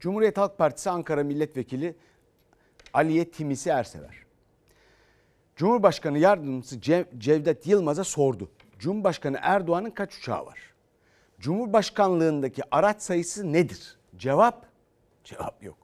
Cumhuriyet Halk Partisi Ankara Milletvekili Aliye Timisi Ersever. Cumhurbaşkanı Yardımcısı Cev- Cevdet Yılmaz'a sordu. Cumhurbaşkanı Erdoğan'ın kaç uçağı var? Cumhurbaşkanlığındaki araç sayısı nedir? Cevap? Cevap yok.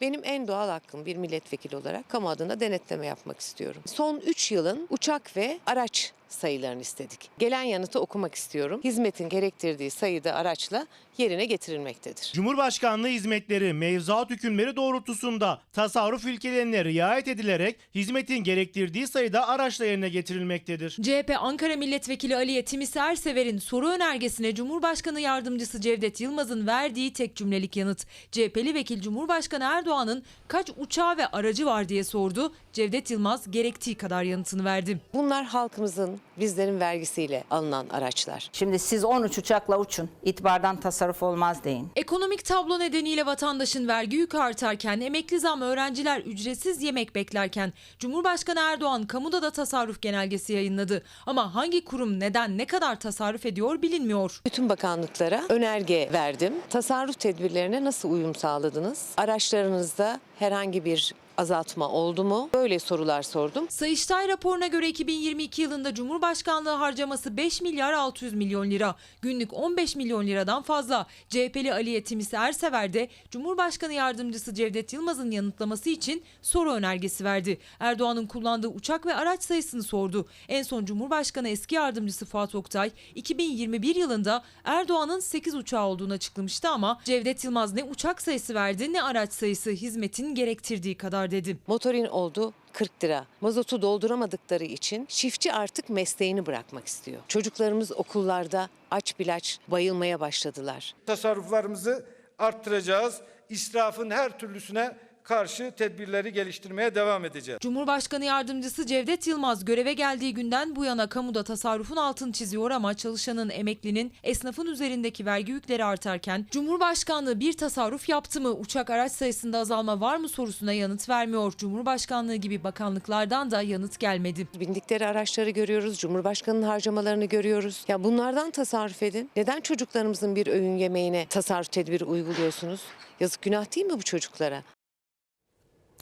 Benim en doğal hakkım bir milletvekili olarak kamu adına denetleme yapmak istiyorum. Son 3 yılın uçak ve araç sayılarını istedik. Gelen yanıtı okumak istiyorum. Hizmetin gerektirdiği sayıda araçla yerine getirilmektedir. Cumhurbaşkanlığı hizmetleri mevzuat hükümleri doğrultusunda tasarruf ilkelerine riayet edilerek hizmetin gerektirdiği sayıda araçla yerine getirilmektedir. CHP Ankara Milletvekili Aliye Timis Ersever'in soru önergesine Cumhurbaşkanı Yardımcısı Cevdet Yılmaz'ın verdiği tek cümlelik yanıt. CHP'li vekil Cumhurbaşkanı Erdoğan'ın kaç uçağı ve aracı var diye sordu. Cevdet Yılmaz gerektiği kadar yanıtını verdi. Bunlar halkımızın, bizlerin vergisiyle alınan araçlar. Şimdi siz 13 uçakla uçun. İtibardan tasarruf olmaz deyin. Ekonomik tablo nedeniyle vatandaşın vergi yükü artarken, emekli zam öğrenciler ücretsiz yemek beklerken Cumhurbaşkanı Erdoğan kamuda da tasarruf genelgesi yayınladı. Ama hangi kurum neden ne kadar tasarruf ediyor bilinmiyor. Bütün bakanlıklara önerge verdim. Tasarruf tedbirlerine nasıl uyum sağladınız? Araçlarınızda herhangi bir azaltma oldu mu? Böyle sorular sordum. Sayıştay raporuna göre 2022 yılında Cumhurbaşkanlığı harcaması 5 milyar 600 milyon lira. Günlük 15 milyon liradan fazla. CHP'li Aliye Timis Ersever de Cumhurbaşkanı Yardımcısı Cevdet Yılmaz'ın yanıtlaması için soru önergesi verdi. Erdoğan'ın kullandığı uçak ve araç sayısını sordu. En son Cumhurbaşkanı eski yardımcısı Fuat Oktay 2021 yılında Erdoğan'ın 8 uçağı olduğunu açıklamıştı ama Cevdet Yılmaz ne uçak sayısı verdi ne araç sayısı hizmetin gerektirdiği kadar dedi. Motorin oldu 40 lira. Mazotu dolduramadıkları için çiftçi artık mesleğini bırakmak istiyor. Çocuklarımız okullarda aç bilaç bayılmaya başladılar. tasarruflarımızı arttıracağız. İsrafın her türlüsüne karşı tedbirleri geliştirmeye devam edeceğiz. Cumhurbaşkanı Yardımcısı Cevdet Yılmaz göreve geldiği günden bu yana kamuda tasarrufun altını çiziyor ama çalışanın, emeklinin, esnafın üzerindeki vergi yükleri artarken Cumhurbaşkanlığı bir tasarruf yaptı mı, uçak araç sayısında azalma var mı sorusuna yanıt vermiyor. Cumhurbaşkanlığı gibi bakanlıklardan da yanıt gelmedi. Bindikleri araçları görüyoruz, Cumhurbaşkanı'nın harcamalarını görüyoruz. Ya bunlardan tasarruf edin. Neden çocuklarımızın bir öğün yemeğine tasarruf tedbiri uyguluyorsunuz? Yazık günah değil mi bu çocuklara?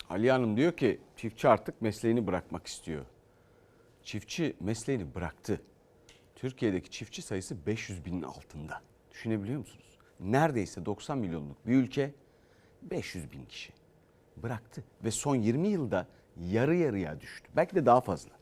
Ali Hanım diyor ki çiftçi artık mesleğini bırakmak istiyor. Çiftçi mesleğini bıraktı. Türkiye'deki çiftçi sayısı 500 binin altında. Düşünebiliyor musunuz? Neredeyse 90 milyonluk bir ülke 500 bin kişi bıraktı. Ve son 20 yılda yarı yarıya düştü. Belki de daha fazla.